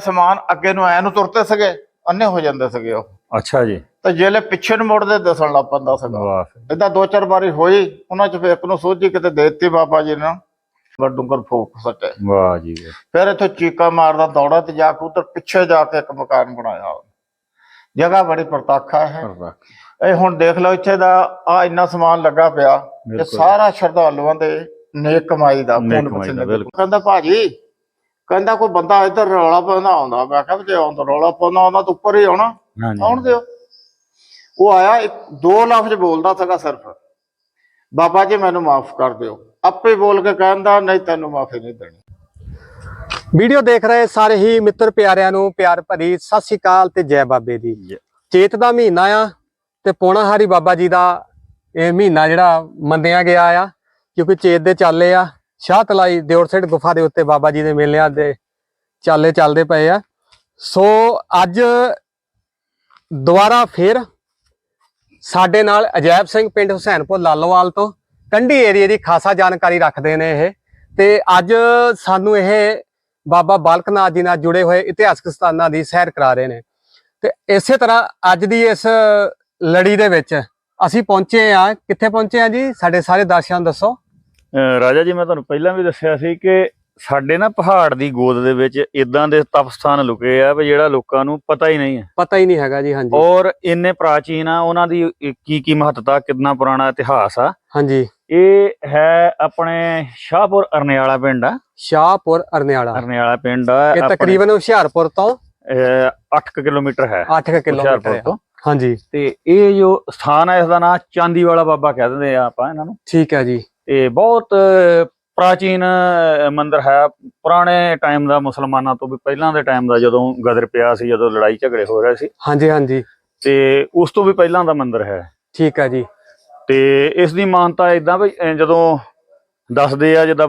ਸਮਾਨ ਅੱਗੇ ਨੂੰ ਐ ਨੂੰ ਤੁਰਤੇ ਸਗੇ ਅੰਨੇ ਹੋ ਜਾਂਦੇ ਸਗੇ ਉਹ ਅੱਛਾ ਜੀ ਤੇ ਜਿਹੜੇ ਪਿੱਛੇ ਨੂੰ ਮੁੜਦੇ ਦੱਸਣ ਲੱਗ ਪੈਂਦਾ ਸੀਗਾ ਇਦਾਂ ਦੋ ਚਾਰ ਵਾਰੀ ਹੋਈ ਉਹਨਾਂ ਚ ਫਿਰ ਇੱਕ ਨੂੰ ਸੋਝੀ ਕਿਤੇ ਦੇ ਦਿੱਤੀ ਬਾਬਾ ਜੀ ਨੇ ਡੂੰਗਰ ਫੂਕ ਸੱਟੇ ਵਾਹ ਜੀ। ਫਿਰ ਇੱਥੋਂ ਚੀਕਾ ਮਾਰਦਾ ਦੌੜਾ ਤੇ ਜਾ ਕੇ ਉਧਰ ਪਿੱਛੇ ਜਾ ਕੇ ਇੱਕ ਮਕਾਨ ਬਣਾਇਆ। ਜਗ੍ਹਾ ਬੜੀ ਪ੍ਰਤੱਖਾ ਹੈ ਇਹ ਹੁਣ ਦੇਖ ਲਓ ਇੱਥੇ ਦਾ ਆ ਇੰਨਾ ਸਮਾਨ ਲੱਗਾ ਪਿਆ ਇਹ। ਸਾਰਾ ਸ਼ਰਧਾਲੂਆਂ ਦੇ ਨੇਕ ਕਮਾਈ ਦਾ ਦੇ। ਬਿਲਕੁਲ। ਕਹਿੰਦਾ ਭਾਜੀ ਕਹਿੰਦਾ ਕੋਈ ਬੰਦਾ ਇੱਧਰ ਰੌਲਾ ਪਾਉਂਦਾ ਆਉਂਦਾ ਮੈਂ ਕਿਹਾ ਵੀ ਜੇ ਆਉਂਦਾ ਰੌਲਾ ਪਾਉਂਦਾ ਆਉਂਦਾ ਤਾਂ ਉੱਪਰ ਹੀ ਆਉਣਾ। ਆਉਣ ਦਿਓ। ਉਹ ਆਇਆ ਇੱਕ ਦੋ ਲਫ਼ਜ਼ ਬੋਲਦਾ ਸੀਗਾ ਸਿਰਫ। ਬਾਬਾ ਜੀ ਮੈਨੂੰ ਮਾਫ ਕਰ ਦਿਓ। ਆਪੇ ਬੋਲ ਕੇ ਕਹਿੰਦਾ ਨਹੀਂ ਤੈਨੂੰ ਮਾਫੀ ਨਹੀਂ ਦੇਣੀ। ਵੀਡੀਓ ਦੇਖ ਰਹੇ ਸਾਰੇ ਹੀ ਮਿੱਤਰ ਪਿਆਰਿਆਂ ਨੂੰ ਪਿਆਰ ਭਰੀ ਸਤਿ ਸ੍ਰੀ ਅਕਾਲ ਤੇ ਜੈ ਬਾਬੇ ਦੀ। ਚੇਤ ਦਾ ਮਹੀਨਾ ਆ ਤੇ ਪੋਣਾਹਾਰੀ ਬਾਬਾ ਜੀ ਦਾ ਇਹ ਮਹੀਨਾ ਜਿਹੜਾ ਮੰਨਿਆ ਗਿਆ ਆ ਕਿਉਂਕਿ ਚੇਤ ਦੇ ਚਾਲੇ ਆ। ਸ਼ਾਹ ਤਲਾਈ ਦਿਉਰ ਗੁਫਾ ਦੇ ਉੱਤੇ ਬਾਬਾ ਜੀ ਦੇ ਮੇਲਿਆਂ ਦੇ ਚਾਲੇ ਚੱਲਦੇ ਪਏ ਆ। ਸੋ ਅੱਜ ਦੁਬਾਰਾ ਫੇਰ ਸਾਡੇ ਨਾਲ ਅਜੈਬ ਸਿੰਘ ਪਿੰਡ ਹੁਸੈਨਪੁਰ ਲਾਲੋਵਾਲ ਤੋਂ ਕੰਢੀ ਏਰੀਏ ਦੀ ਖਾਸਾ ਜਾਣਕਾਰੀ ਰੱਖਦੇ ਨੇ ਇਹ। ਤੇ ਅੱਜ ਸਾਨੂੰ ਇਹ ਬਾਬਾ ਬਾਲਕ ਨਾਥ ਜੀ ਨਾਲ ਜੁੜੇ ਹੋਏ ਇਤਿਹਾਸਕ ਸਥਾਨਾਂ ਦੀ ਸੈਰ ਕਰਾ ਰਹੇ ਨੇ। ਤੇ ਇਸੇ ਤਰ੍ਹਾਂ ਅੱਜ ਦੀ ਇਸ ਲੜੀ ਦੇ ਵਿੱਚ ਅਸੀਂ ਪਹੁੰਚੇ ਆ ਕਿੱਥੇ ਪਹੁੰਚੇ ਆ ਜੀ? ਸਾਡੇ ਸਾਰੇ ਦਰਸ਼ਕਾਂ ਨੂੰ ਦੱਸੋ। ਰਾਜਾ ਜੀ ਮੈਂ ਤੁਹਾਨੂੰ ਪਹਿਲਾਂ ਵੀ ਦੱਸਿਆ ਸੀ ਕਿ ਸਾਡੇ ਨਾ ਪਹਾੜ ਦੀ ਗੋਦ ਦੇ ਵਿੱਚ ਇਦਾਂ ਦੇ ਤਪ ਸਥਾਨ ਲੁਕੇ ਆ ਵੀ ਜਿਹੜਾ ਲੋਕਾਂ ਨੂੰ ਪਤਾ ਹੀ ਨਹੀਂ ਹੈ। ਪਤਾ ਹੀ ਨਹੀਂ ਹੈਗਾ ਜੀ ਹਾਂਜੀ। ਔਰ ਇੰਨੇ ਪ੍ਰਾਚੀਨ ਆ ਉਹਨਾਂ ਦੀ ਕੀ ਕੀ ਮਹੱਤਤਾ ਕਿੰਨਾ ਪੁਰਾਣਾ ਇਤਿਹਾਸ ਆ। ਹਾਂਜੀ। ਇਹ ਹੈ ਆਪਣੇ ਸ਼ਾਹਪੁਰ ਅਰਨਿਆਲਾ ਪਿੰਡ ਆ। ਸ਼ਾਹਪੁਰ ਅਰਨਿਆਲਾ। ਅਰਨਿਆਲਾ ਪਿੰਡ ਆ ਇਹ ਤਕਰੀਬਨ ਹੁਸ਼ਿਆਰਪੁਰ ਤੋਂ ਅਹ, 8 ਕਿਲੋਮੀਟਰ ਹੈ। 8 ਕਿਲੋਮੀਟਰ ਹੈ। ਤੋਂ। ਹਾਂਜੀ। ਤੇ ਇਹ ਜੋ ਸਥਾਨ ਹੈ ਇਸ ਦਾ ਨਾਮ ਚਾਂਦੀ ਵਾਲਾ ਬਾਬਾ ਕਹਿ ਦਿੰਦੇ ਆ ਆਪਾਂ ਇਹਨਾਂ ਨੂੰ। ਠੀਕ ਹੈ ਜੀ। ਇਹ ਬਹੁਤ ਪ੍ਰਾਚੀਨ ਮੰਦਿਰ ਹੈ। ਪੁਰਾਣੇ ਟਾਈਮ ਦਾ ਮੁਸਲਮਾਨਾਂ ਤੋਂ ਵੀ ਪਹਿਲਾਂ ਦੇ ਟਾਈਮ ਦਾ ਜਦੋਂ ਗਦਰ ਪਿਆ ਸੀ ਜਦੋਂ ਲੜਾਈ ਝਗੜੇ ਹੋ ਰਹੇ ਸੀ ਹਾਂਜੀ ਹਾਂਜੀ। ਤੇ ਉਸ ਤੋਂ ਵੀ ਪਹਿਲਾਂ ਦਾ ਮੰਦਿਰ ਹੈ। ਠੀਕ ਹੈ ਜੀ। ਤੇ ਇਸ ਦੀ ਮਾਨਤਾ ਇਦਾਂ ਵੀ ਜਦੋਂ ਦੱਸਦੇ ਆ ਜਿੱਦਾਂ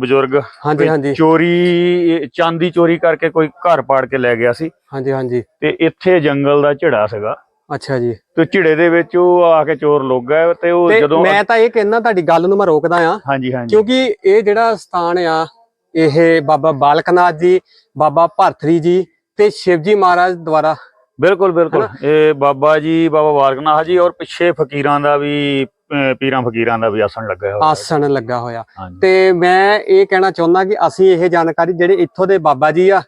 ਬਜ਼ੁਰਗ ਹਾਂਜੀ ਹਾਂਜੀ। ਚੋਰੀ ਚਾਂਦੀ ਚੋਰੀ ਕਰਕੇ ਕੋਈ ਘਰ ਪਾੜ ਕੇ ਲੈ ਗਿਆ ਸੀ। ਹਾਂਜੀ ਹਾਂਜੀ। ਤੇ ਇੱਥੇ ਜੰਗਲ ਦਾ ਝਿੜਾ ਸੀਗਾ। ਅੱਛਾ ਜੀ। ਤੇ ਝਿੜੇ ਦੇ ਵਿੱਚ ਉਹ ਆ ਕੇ ਚੋਰ ਲੁੱਕ ਗਏ ਤੇ ਉਹ ਜਦੋਂ ਮੈਂ ਤਾਂ ਇਹ ਕਹਿਣਾ ਤੁਹਾਡੀ ਗੱਲ ਨੂੰ ਮੈਂ ਰੋਕਦਾ ਆ ਹਾਂਜੀ ਹਾਂਜੀ। ਕਿਉਂਕਿ ਇਹ ਜਿਹੜਾ ਸਥਾਨ ਆ ਇਹ ਬਾਬਾ ਬਾਲਕਨਾਥ ਜੀ ਬਾਬਾ ਭਰਤਰੀ ਜੀ ਤੇ ਸ਼ਿਵਜੀ ਮਹਾਰਾਜ ਦੁਆਰਾ। ਬਿਲਕੁਲ ਬਿਲਕੁਲ। ਇਹ ਬਾਬਾ ਜੀ ਬਾਬਾ ਬਾਲਕਨਾਥ ਜੀ ਔਰ ਪਿੱਛੇ ਫਕੀਰਾਂ ਦਾ ਵੀ ਪੀਰਾਂ ਫਕੀਰਾਂ ਦਾ ਵੀ ਆਸਣ ਲੱਗਾ ਹੋਇਆ। ਆਸਣ ਲੱਗਾ ਹੋਇਆ। ਤੇ ਮੈਂ ਇਹ ਕਹਿਣਾ ਚਾਹੁੰਦਾ ਕਿ ਅਸੀਂ ਇਹ ਜਾਣਕਾਰੀ ਜਿਹੜੇ ਇੱਥੋਂ ਦੇ ਬਾਬਾ ਜੀ ਆ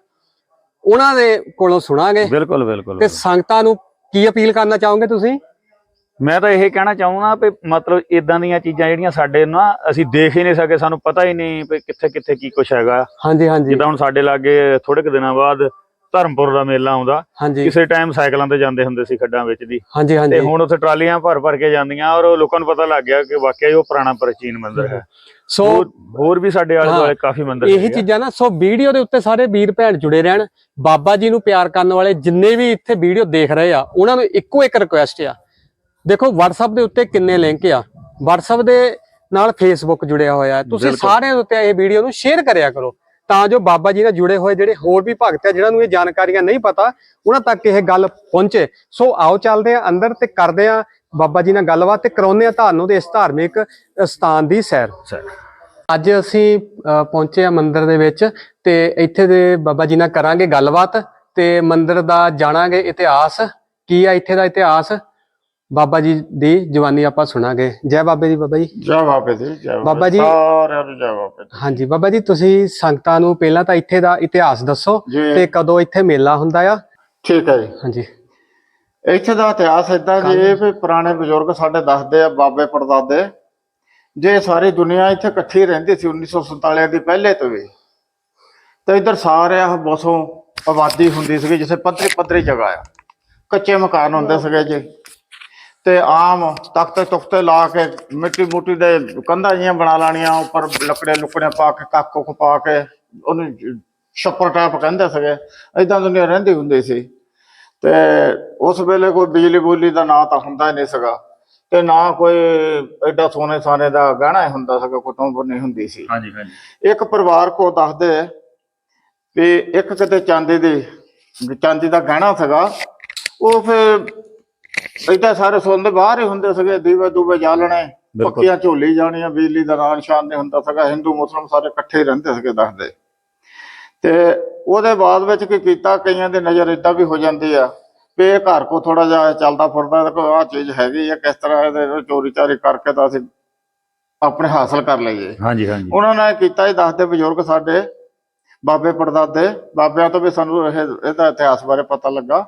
ਉਹਨਾਂ ਦੇ ਕੋਲੋਂ ਸੁਣਾਂਗੇ। ਬਿਲਕੁਲ ਬਿਲਕੁਲ। ਤੇ ਸੰਗਤਾਂ ਨੂੰ ਕੀ ਅਪੀਲ ਕਰਨਾ ਚਾਹੋਗੇ ਤੁਸੀਂ? ਮੈਂ ਤਾਂ ਇਹ ਕਹਿਣਾ ਚਾਹੁੰਦਾ ਵੀ ਮਤਲਬ ਇਦਾਂ ਦੀਆਂ ਚੀਜ਼ਾਂ ਜਿਹੜੀਆਂ ਸਾਡੇ ਨਾ ਅਸੀਂ ਦੇਖ ਹੀ ਨਹੀਂ ਸਕੇ ਸਾਨੂੰ ਪਤਾ ਹੀ ਨਹੀਂ ਵੀ ਕਿੱਥੇ ਕਿੱਥੇ ਕੀ ਕੁਛ ਹੈਗਾ। ਹਾਂਜੀ ਹਾਂਜੀ। ਜਿੱਦਾਂ ਹੁਣ ਸਾਡੇ ਲਾਗੇ ਥੋੜੇ ਕੁ ਦਿਨਾਂ ਬਾਅਦ ਧਰਮਪੁਰ ਦਾ ਮੇਲਾ ਆਉਂਦਾ। ਹਾਂਜੀ। ਕਿਸੇ ਟਾਈਮ ਸਾਈਕਲਾਂ ਤੇ ਜਾਂਦੇ ਹੁੰਦੇ ਸੀ ਖੱਡਾਂ ਵਿੱਚ ਦੀ ਹਾਂਜੀ ਤੇ ਹੁਣ ਉੱਥੇ ਟਰਾਲੀਆਂ ਭਰ ਭਰ ਕੇ ਜਾਂਦੀਆਂ ਔਰ ਲੋਕਾਂ ਨੂੰ ਪਤਾ ਲੱਗ ਗਿਆ ਕਿ ਵਾਕਿਆ ਹੀ ਉਹ ਪੁਰਾਣਾ ਪ੍ਰਾਚੀਨ ਮੰਦਿਰ ਹੈ। ਸੋ ਹੋਰ ਵੀ ਸਾਡੇ ਆਲੇ ਦੁਆਲੇ ਕਾਫੀ ਮੰਦਿਰ ਇਹੀ। ਚੀਜ਼ਾਂ ਨਾ ਸੋ ਵੀਡੀਓ ਦੇ ਉੱਤੇ ਸਾਰੇ ਵੀਰ ਭੈਣ ਜੁੜੇ ਰਹਿਣ। ਬਾਬਾ ਜੀ ਨੂੰ ਪਿਆਰ ਕਰਨ ਵਾਲੇ ਜਿੰਨੇ ਵੀ ਇੱਥੇ ਵੀਡੀਓ ਦੇਖ ਰਹੇ ਆ ਉਹਨਾਂ ਨੂੰ ਇੱਕੋ ਇੱਕ ਰਿਕੁਐਸਟ ਆ। ਦੇਖੋ WhatsApp ਦੇ ਉੱਤੇ ਕਿੰਨੇ ਲਿੰਕ ਆ। WhatsApp ਦੇ ਨਾਲ Facebook ਜੁੜਿਆ ਹੋਇਆ ਤੁਸੀਂ। ਸਾਰਿਆਂ ਦੇ ਉੱਤੇ ਇਹ ਵੀਡੀਓ ਨੂੰ ਸ਼ੇਅਰ ਕਰਿਆ ਕਰੋ। ਤਾਂ ਜੋ ਬਾਬਾ ਜੀ ਨਾਲ ਜੁੜੇ ਹੋਏ ਜਿਹੜੇ ਹੋਰ ਵੀ ਭਗਤ ਆ ਜਿਹਨਾਂ ਨੂੰ ਇਹ ਜਾਣਕਾਰੀਆਂ ਨਹੀਂ ਪਤਾ ਉਹਨਾਂ ਤੱਕ ਇਹ ਗੱਲ ਪਹੁੰਚੇ। ਸੋ ਆਓ ਚੱਲਦੇ ਆ ਅੰਦਰ ਤੇ ਕਰਦੇ ਆ ਬਾਬਾ ਜੀ ਨਾਲ ਗੱਲਬਾਤ ਤੇ ਕਰਾਉਂਦੇ ਆ ਤੁਹਾਨੂੰ ਤੇ ਇਸ ਧਾਰਮਿਕ ਸਥਾਨ ਦੀ ਸੈਰ। ਅੱਜ ਅਸੀਂ ਪਹੁੰਚੇ ਆ ਮੰਦਿਰ ਦੇ ਵਿੱਚ ਤੇ ਇੱਥੇ ਦੇ ਬਾਬਾ ਜੀ ਨਾਲ ਕਰਾਂਗੇ ਗੱਲਬਾਤ ਤੇ ਮੰਦਿਰ ਦਾ ਜਾਣਾਂਗੇ ਇਤਿਹਾਸ ਕੀ ਆ ਇੱਥੇ ਦਾ ਇਤਿਹਾਸ? ਬਾਬਾ ਜੀ ਦੀ ਜਵਾਨੀ ਆਪਾਂ ਸੁਣਾਂਗੇ। ਜੈ ਬਾਬੇ ਦੀ ਬਾਬਾ ਜੀ। ਜੈ ਬਾਬੇ ਦੀ ਜੈ ਬਾਬਾ ਜੀ- ਸਾਰਿਆਂ ਨੂੰ ਜੈ ਬਾਬੇ ਦੀ। ਹਾਂਜੀ ਬਾਬਾ ਜੀ ਤੁਸੀਂ ਸੰਗਤਾਂ ਨੂੰ ਪਹਿਲਾਂ ਤਾਂ ਇੱਥੇ ਦਾ ਇਤਿਹਾਸ ਦੱਸੋ ਤੇ ਕਦੋਂ ਇੱਥੇ ਮੇਲਾ ਹੁੰਦਾ ਆ? ਠੀਕ ਹੈ ਜੀ। ਹਾਂਜੀ। ਇੱਥੇ ਦਾ ਇਤਿਹਾਸ ਇਦਾਂ ਜੀ ਇਹ ਵੀ ਪੁਰਾਣੇ ਬਜ਼ੁਰਗ ਸਾਡੇ ਦੱਸਦੇ ਆ ਬਾਬੇ ਪੜਦਾਦੇ। ਜੇ ਸਾਰੀ ਦੁਨੀਆ ਇੱਥੇ ਇਕੱਠੀ ਰਹਿੰਦੀ ਸੀ 1947 ਦੀ ਪਹਿਲੇ ਤੋਂ ਵੀ। ਤੇ ਇੱਧਰ ਸਾਰੇ ਆਹ ਬਸੋਂ ਆਬਾਦੀ ਹੁੰਦੀ ਸੀਗੀ ਜਿੱਥੇ ਪੱਧਰੀ ਪੱਧਰੀ ਜਗ੍ਹਾ ਆ। ਕੱਚੇ ਮਕਾਨ ਹੁੰਦੇ ਸੀਗੇ ਜੀ। ਤੇ ਆਮ ਤਖਤੇ ਤੁਖਤੇ ਲਾ ਕੇ ਮਿੱਟੀ ਮੁੱਟੀ ਦੇ ਕੰਧਾਂ ਜੀਆਂ ਬਣਾ ਲਾਣੀਆਂ ਉੱਪਰ ਲੱਕੜੇ ਲੁਕੜੇ ਪਾ ਕੇ ਕੱਕ ਕੁੱਕ ਪਾ ਕੇ ਉਹਨੂੰ ਛੱਪਰ ਟਾਪ ਕਹਿੰਦੇ ਸੀਗੇ ਏਦਾਂ ਦੁਨੀਆ ਰਹਿੰਦੀ ਹੁੰਦੀ ਸੀ। ਤੇ ਉਸ ਵੇਲੇ ਕੋਈ ਬਿਜਲੀ ਬੁਜਲੀ ਦਾ ਨਾਂ ਤਾਂ ਹੁੰਦਾ ਨਹੀਂ ਸੀਗਾ। ਤੇ ਨਾ ਕੋਈ ਐਡਾ ਸੋਨੇ ਸਾਨੇ ਦਾ ਗਹਿਣਾ ਹੁੰਦਾ ਸੀਗਾ ਕੋਈ ਟੋਂਬਰ ਨਹੀਂ ਹੁੰਦੀ ਸੀ। ਹਾਂਜੀ ਹਾਂਜੀ। ਇੱਕ ਪਰਿਵਾਰ ਕੋ ਦੱਸਦੇ ਵੀ ਇੱਕ ਕਿਤੇ ਚਾਂਦੀ ਦੀ ਚਾਂਦੀ ਦਾ ਗਹਿਣਾ ਸੀਗਾ ਉਹ ਫਿਰ ਏਦਾਂ ਸਾਰੇ ਸੋਨੇ ਬਾਹਰ ਹੀ ਹੁੰਦੇ ਸੀਗੇ ਦੀਵੇ ਦੂਵੇ ਜਾਲਣੇ। ਪੱਕੀਆਂ ਝੋਲੀ ਜਾਣੀਆਂ ਬਿਜਲੀ ਦਾ ਨਾਂ ਨਿਸ਼ਾਨ ਨਹੀਂ ਹੁੰਦਾ ਸੀਗਾ ਹਿੰਦੂ ਮੁਸਲਮਾਨ ਸਾਰੇ ਇਕੱਠੇ ਰਹਿੰਦੇ ਸੀਗੇ ਦੱਸਦੇ ਤੇ ਉਹਦੇ ਬਾਅਦ ਵਿੱਚ ਕੀ ਕੀਤਾ ਕਈਆਂ ਦੀ ਨਜ਼ਰ ਇਦਾਂ ਵੀ ਹੋ ਜਾਂਦੀ ਆ ਵੀ ਇਹ ਘਰ ਕੋ ਥੋੜਾ ਜਿਹਾ ਚੱਲਦਾ ਫਿਰਦਾ ਤੇ ਕੋਈ ਆਹ ਚੀਜ਼ ਹੈਗੀ ਆ ਕਿਸ ਤਰ੍ਹਾਂ ਇਹਦੇ ਨਾਲ ਚੋਰੀ ਚਾਰੀ ਕਰਕੇ ਤਾਂ ਅਸੀਂ ਆਪਣੇ ਹਾਸਲ ਕਰ ਲਈਏ। ਹਾਂਜੀ ਹਾਂਜੀ। ਉਹਨਾਂ ਨੇ ਕੀਤਾ ਇਹ ਦੱਸਦੇ ਬਜ਼ੁਰਗ ਸਾਡੇ ਬਾਬੇ ਪੜਦਾਦੇ ਬਾਬਿਆਂ ਤੋਂ ਵੀ ਸਾਨੂੰ ਇਹ ਇਹਦਾ ਇਤਿਹਾਸ ਬਾਰੇ ਪਤਾ ਲੱਗਾ।